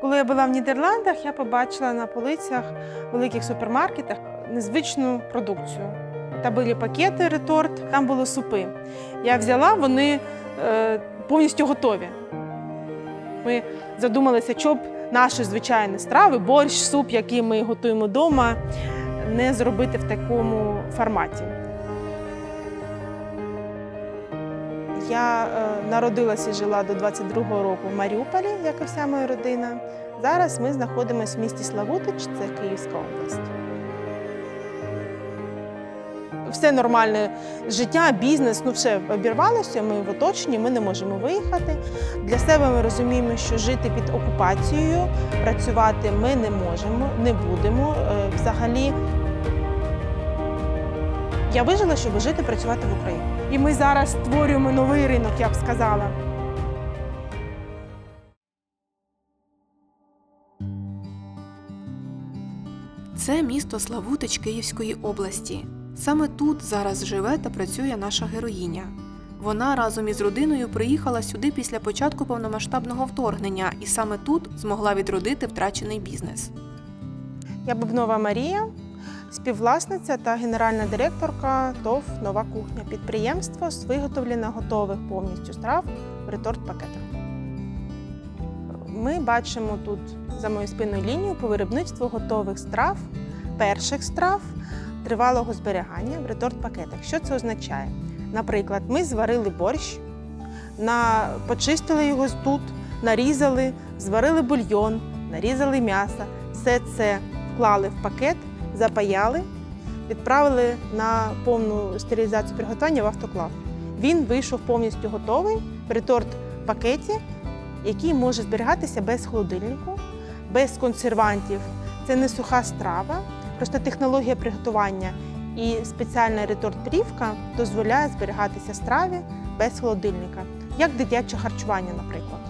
Коли я була в Нідерландах, я побачила на полицях в великих супермаркетах незвичну продукцію. Там були пакети реторт, там були супи. Я взяла, вони е, повністю готові. Ми задумалися, щоб наші звичайні страви, борщ, суп, який ми готуємо вдома, не зробити в такому форматі. Я е, народилася і жила до 22-го року в Маріуполі, як і вся моя родина. Зараз ми знаходимося в місті Славутич, це Київська область. Все нормальне життя, бізнес, ну все обірвалося. Ми в оточенні, ми не можемо виїхати. Для себе ми розуміємо, що жити під окупацією, працювати ми не можемо, не будемо. Е, Взагалі, я вижила, щоб жити, працювати в Україні. І ми зараз створюємо новий ринок, я б сказала. Це місто Славутич Київської області. Саме тут зараз живе та працює наша героїня. Вона разом із родиною приїхала сюди після початку повномасштабного вторгнення і саме тут змогла відродити втрачений бізнес. Я Бубнова Марія, співвласниця та генеральна директорка ТОВ Нова кухня підприємство з виготовлення готових повністю страв в реторт-пакетах. Ми бачимо тут за моєю спиною лінію по виробництву готових страв, перших страв тривалого зберігання в реторт-пакетах. Що це означає? Наприклад, ми зварили борщ, на... почистили його тут, нарізали, зварили бульйон, нарізали м'ясо. Все це вклали в пакет, запаяли, відправили на повну стерилізацію приготування в автоклав. Він вийшов повністю готовий в реторт-пакеті, який може зберігатися без холодильнику, без консервантів. Це не суха страва, просто технологія приготування і спеціальна реторт-плівка дозволяє зберігатися страві без холодильника, як дитяче харчування, наприклад.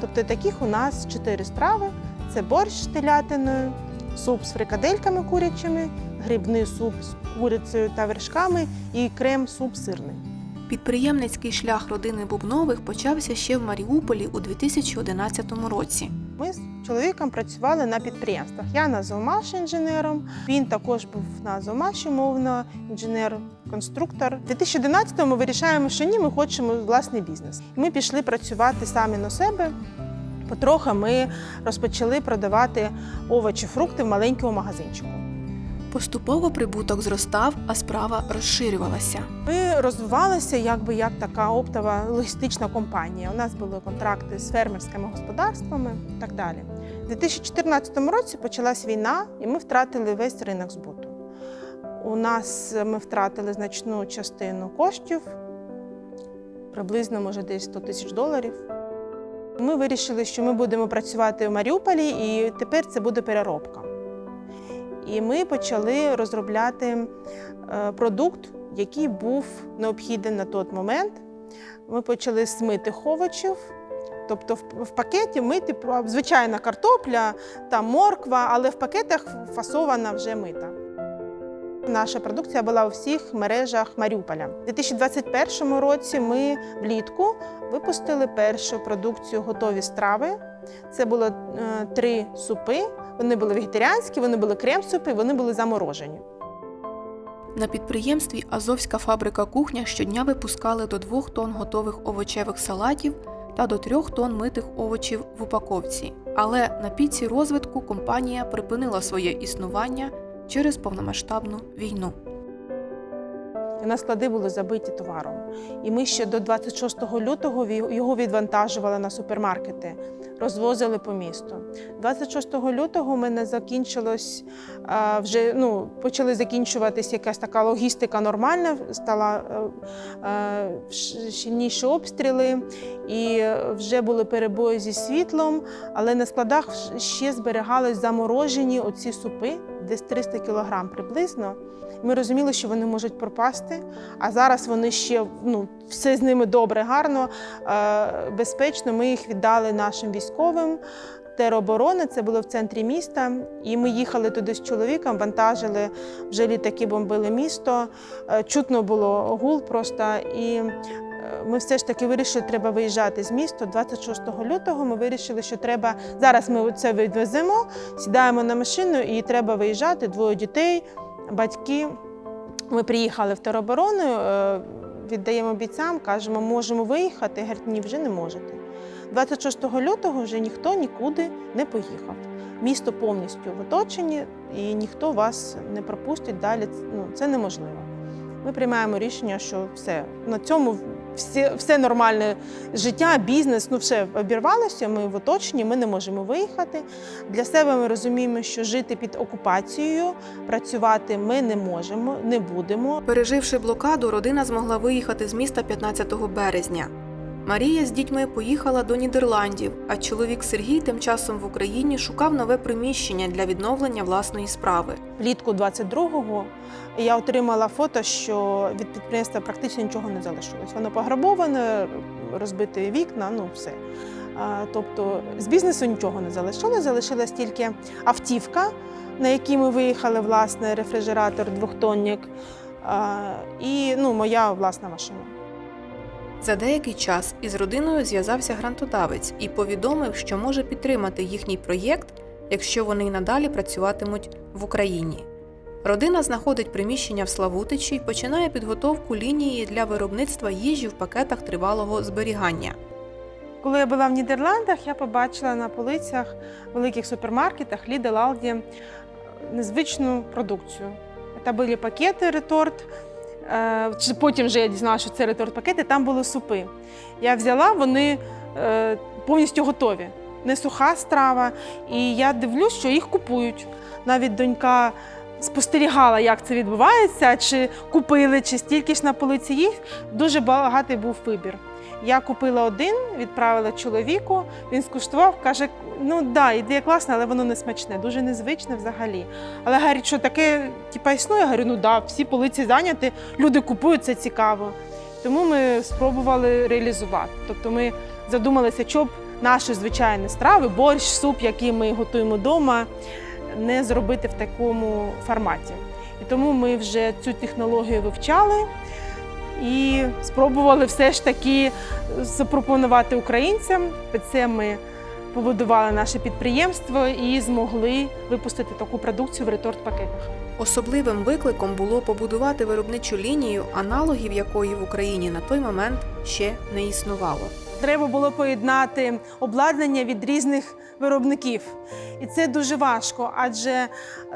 Тобто таких у нас чотири страви: це борщ з телятиною, суп з фрикадельками курячими, грибний суп з курицею та вершками і крем-суп сирний. Підприємницький шлях родини Бубнових почався ще в Маріуполі у 2011 році. Ми з чоловіком працювали на підприємствах. Я на Зомаш інженером. Він також був на Зомаші, мовно інженер-конструктор. У 2011-му ми вирішаємо, що ні, ми хочемо власний бізнес. Ми пішли працювати самі на себе. Потрохи ми розпочали продавати овочі, фрукти в маленькому магазинчику. Поступово прибуток зростав, а справа розширювалася. Ми розвивалися якби як така оптова логістична компанія. У нас були контракти з фермерськими господарствами і так далі. У 2014 році почалась війна, і ми втратили весь ринок збуту. У нас ми втратили значну частину коштів, приблизно, може, десь 100 тисяч доларів. Ми вирішили, що ми будемо працювати в Маріуполі, і тепер це буде переробка. І ми почали розробляти е, продукт, який був необхідний на той момент. Ми почали з митих овочів. Тобто в- пакеті мити звичайна картопля, там морква, але в пакетах фасована вже мита. Наша продукція була у всіх мережах Маріуполя. У 2021 році ми влітку випустили першу продукцію готові страви. Це було е, три супи. Вони були вегетаріанські, вони були крем-супи, вони були заморожені. На підприємстві Азовська фабрика кухня щодня випускали до 2 тонн готових овочевих салатів та до 3 тонн митих овочів в упаковці. Але на піці розвитку компанія припинила своє існування через повномасштабну війну. На склади були забиті товаром. І ми ще до 26 лютого його відвантажували на супермаркети, розвозили по місту. 26 лютого в мене закінчилось вже ну, почали закінчуватись якась така логістика нормальна, стала е, е, щільніші обстріли, і вже були перебої зі світлом, але на складах ще зберігались заморожені оці супи, десь 300 кілограм приблизно. Ми розуміли, що вони можуть пропасти, а зараз вони ще ну, все з ними добре, гарно, е, безпечно. Ми їх віддали нашим військовим. Тероборони це було в центрі міста, і ми їхали туди з чоловіком, вантажили вже літаки, бомбили місто. Е, Чутно було гул просто. І ми все ж таки вирішили, що треба виїжджати з міста. 26 лютого ми вирішили, що треба зараз. Ми це відвеземо, сідаємо на машину і треба виїжджати. Двоє дітей, батьки. Ми приїхали в тероборону, е, віддаємо бійцям, кажемо, можемо виїхати. Говорять, ні, вже не можете. 26 лютого вже ніхто нікуди не поїхав. Місто повністю в оточенні, і ніхто вас не пропустить далі. Ну, це неможливо. Ми приймаємо рішення, що все на цьому все, все нормальне життя, бізнес, ну все обірвалося. Ми в оточенні, ми не можемо виїхати. Для себе ми розуміємо, що жити під окупацією, працювати ми не можемо, не будемо. Переживши блокаду, родина змогла виїхати з міста 15 березня. Марія з дітьми поїхала до Нідерландів, а чоловік Сергій тим часом в Україні шукав нове приміщення для відновлення власної справи. Влітку 22-го я отримала фото, що від підприємства практично нічого не залишилось. Воно пограбоване, розбиті вікна, ну все. Тобто з бізнесу нічого не залишилось, залишилась тільки автівка, на якій ми виїхали, власне, рефрижератор, двохтонник і ну, моя власна машина. За деякий час із родиною зв'язався грантодавець і повідомив, що може підтримати їхній проєкт, якщо вони й надалі працюватимуть в Україні. Родина знаходить приміщення в Славутичі і починає підготовку лінії для виробництва їжі в пакетах тривалого зберігання. Коли я була в Нідерландах, я побачила на полицях в великих супермаркетах Lidl, Aldi незвичну продукцію. Це були пакети реторт. Е, Потім вже я дізналася, що це реторт-пакети, там були супи. Я взяла, вони е, повністю готові. Не суха страва. І я дивлюсь, що їх купують. Навіть донька спостерігала, як це відбувається, чи купили, чи стільки ж на полиці їх. Дуже багатий був вибір. Я купила один, відправила чоловіку. Він скуштував, каже: ну да, ідея класна, але воно не смачне, дуже незвичне взагалі. Але говорить, що таке типа існує. Я говорю, ну да, всі полиці зайняті, люди купують, це цікаво. Тому ми спробували реалізувати. Тобто ми задумалися, щоб наші звичайні страви, борщ, суп, який ми готуємо вдома, не зробити в такому форматі. І тому ми вже цю технологію вивчали і спробували все ж таки запропонувати українцям. Це ми побудували наше підприємство і змогли випустити таку продукцію в реторт-пакетах. Особливим викликом було побудувати виробничу лінію, аналогів якої в Україні на той момент ще не існувало. Треба було поєднати обладнання від різних виробників. І це дуже важко, адже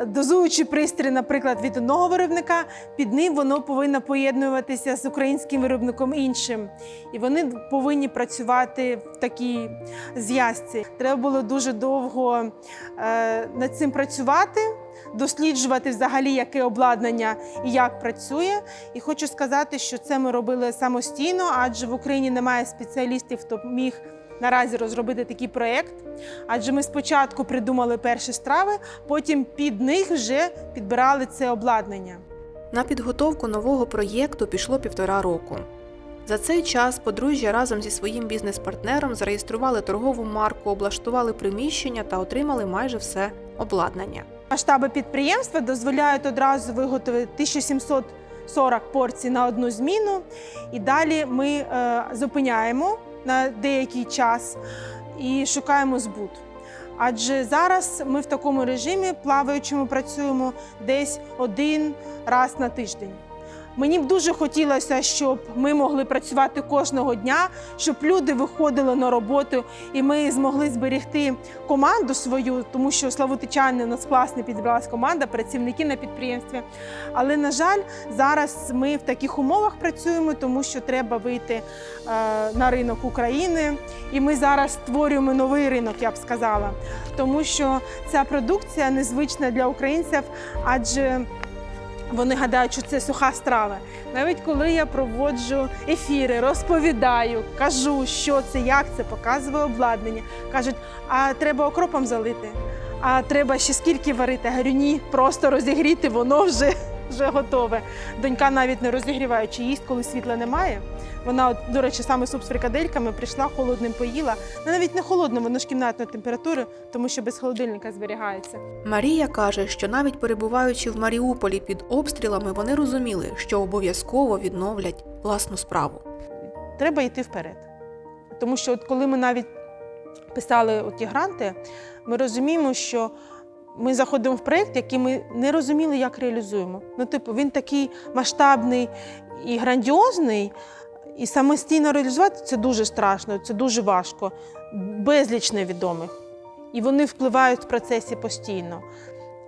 дозуючи пристрій, наприклад, від одного виробника, під ним воно повинно поєднуватися з українським виробником іншим. І вони повинні працювати в такій зв'язці. Треба було дуже довго е, над цим працювати. Досліджувати взагалі, яке обладнання і як працює. І хочу сказати, що це ми робили самостійно, адже в Україні немає спеціалістів, хто міг наразі розробити такий проєкт. Адже ми спочатку придумали перші страви, потім під них вже підбирали це обладнання. На підготовку нового проєкту пішло півтора року. За цей час подружжя разом зі своїм бізнес-партнером зареєстрували торгову марку, облаштували приміщення та отримали майже все обладнання. Масштаби підприємства дозволяють одразу виготовити 1740 порцій на одну зміну. І далі ми е, зупиняємо на деякий час і шукаємо збут. Адже зараз ми в такому режимі плаваючому працюємо десь один раз на тиждень. Мені б дуже хотілося, щоб ми могли працювати кожного дня, щоб люди виходили на роботу і ми змогли зберегти команду свою, тому що славутичани у нас класна підібралась команда, працівники на підприємстві. Але на жаль, зараз ми в таких умовах працюємо, тому що треба вийти е, на ринок України, і ми зараз створюємо новий ринок, я б сказала, тому що ця продукція незвична для українців, адже вони гадають, що це суха страва. Навіть коли я проводжу ефіри, розповідаю, кажу, що це, як це, показую обладнання. Кажуть, а треба окропом залити, а треба ще скільки варити. Я говорю, ні, просто розігріти, воно вже, вже готове. Донька навіть не розігріваючи їсть, коли світла немає. Вона, от, до речі, саме суп з фрикадельками прийшла, холодним поїла. Ну, навіть не холодним, воно ж кімнатної температури, тому що без холодильника зберігається. Марія каже, що навіть перебуваючи в Маріуполі під обстрілами, вони розуміли, що обов'язково відновлять власну справу. треба йти вперед. Тому що, от коли ми навіть писали ті гранти, ми розуміємо, що ми заходимо в проєкт, який ми не розуміли, як реалізуємо. Ну, типу, він такий масштабний і грандіозний, і самостійно реалізувати це дуже страшно, це дуже важко, безліч невідомих. І вони впливають в процесі постійно.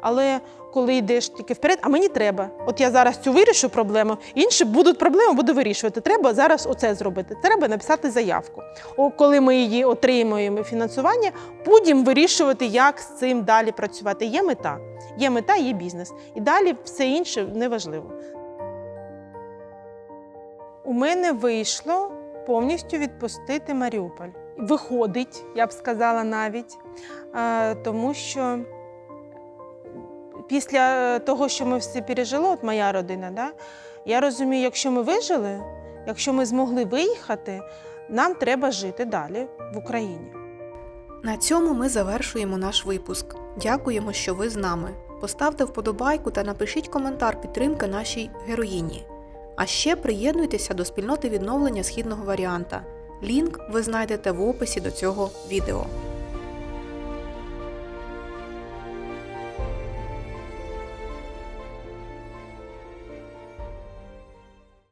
Але коли йдеш тільки вперед, а мені треба. От я зараз цю вирішу проблему, інші будуть проблеми, буду вирішувати. Треба зараз оце зробити. Треба написати заявку. О, коли ми її отримуємо фінансування, будемо вирішувати, як з цим далі працювати. Є мета, є мета, є бізнес. І далі все інше неважливо. У мене вийшло повністю відпустити Маріуполь. Виходить, я б сказала навіть, е, тому що після того, що ми всі пережили, от моя родина, да, я розумію, якщо ми вижили, якщо ми змогли виїхати, нам треба жити далі в Україні. На цьому ми завершуємо наш випуск. Дякуємо, що ви з нами. Поставте вподобайку та напишіть коментар підтримки нашій героїні. А ще приєднуйтеся до спільноти відновлення східного варіанта. Лінк ви знайдете в описі до цього відео.